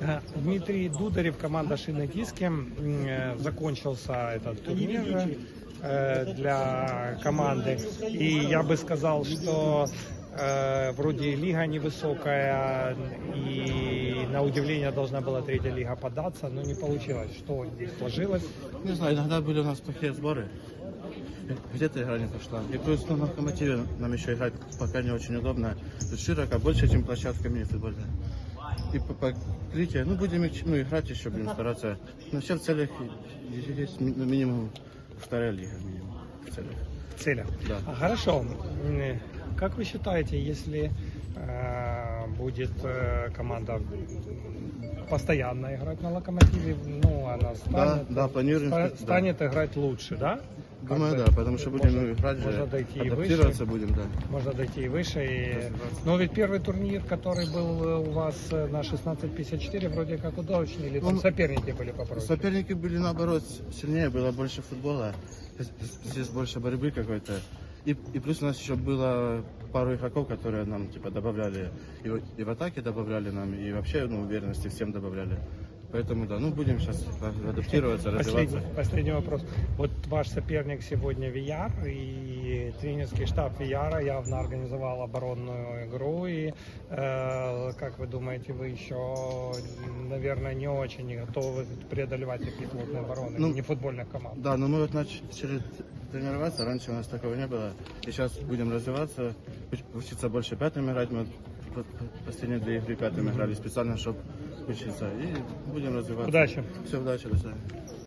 Э, Дмитрий Дударев, команда Шины Диски. э, Закончился этот турнир э, для команды. И я бы сказал, что вроде лига невысокая, и на удивление должна была третья лига податься, но не получилось. Что сложилось? Не знаю, иногда были у нас плохие сборы. Где-то игра не пошла. И плюс на локомотиве нам еще играть пока не очень удобно. Тут широко, больше, чем площадка мини-футбольная. И по покрытию, ну будем ну, играть еще, будем стараться. Но все в целях есть ми- ну, минимум вторая лига минимум в целях. Цели. Да. А, Хорошо. М, Как вы считаете, если э, будет э, команда постоянно играть на локомотиве, ну, она станет, да, планируем, ста- да. станет играть лучше, да? Думаю, да, потому что будем можно- играть же, можно дойти и адаптироваться выше. будем, да. Можно дойти и выше. И... Но ведь первый турнир, который был э, у вас э, на 16.54, вроде как удачный, или там Ну, соперники были попроще? Соперники были наоборот сильнее, было больше футбола. Здесь больше борьбы какой-то. И, и плюс у нас еще было пару игроков, которые нам типа добавляли и, и в атаке добавляли нам, и вообще ну, уверенности всем добавляли. Поэтому да, ну будем сейчас адаптироваться, Последний, развиваться. последний вопрос. Вот ваш соперник сегодня VR, и тренерский штаб VR явно организовал оборонную игру. И э, как вы думаете, вы еще, наверное, не очень готовы преодолевать такие плотные обороны, Ну, не футбольных команд? Да, но мы вот начали тренироваться, раньше у нас такого не было. И сейчас будем развиваться, уч- учиться больше пятым играть. Мы последние две игры пятым играли специально, чтобы учиться. И будем развиваться. Удачи. Все, удачи, до свидания.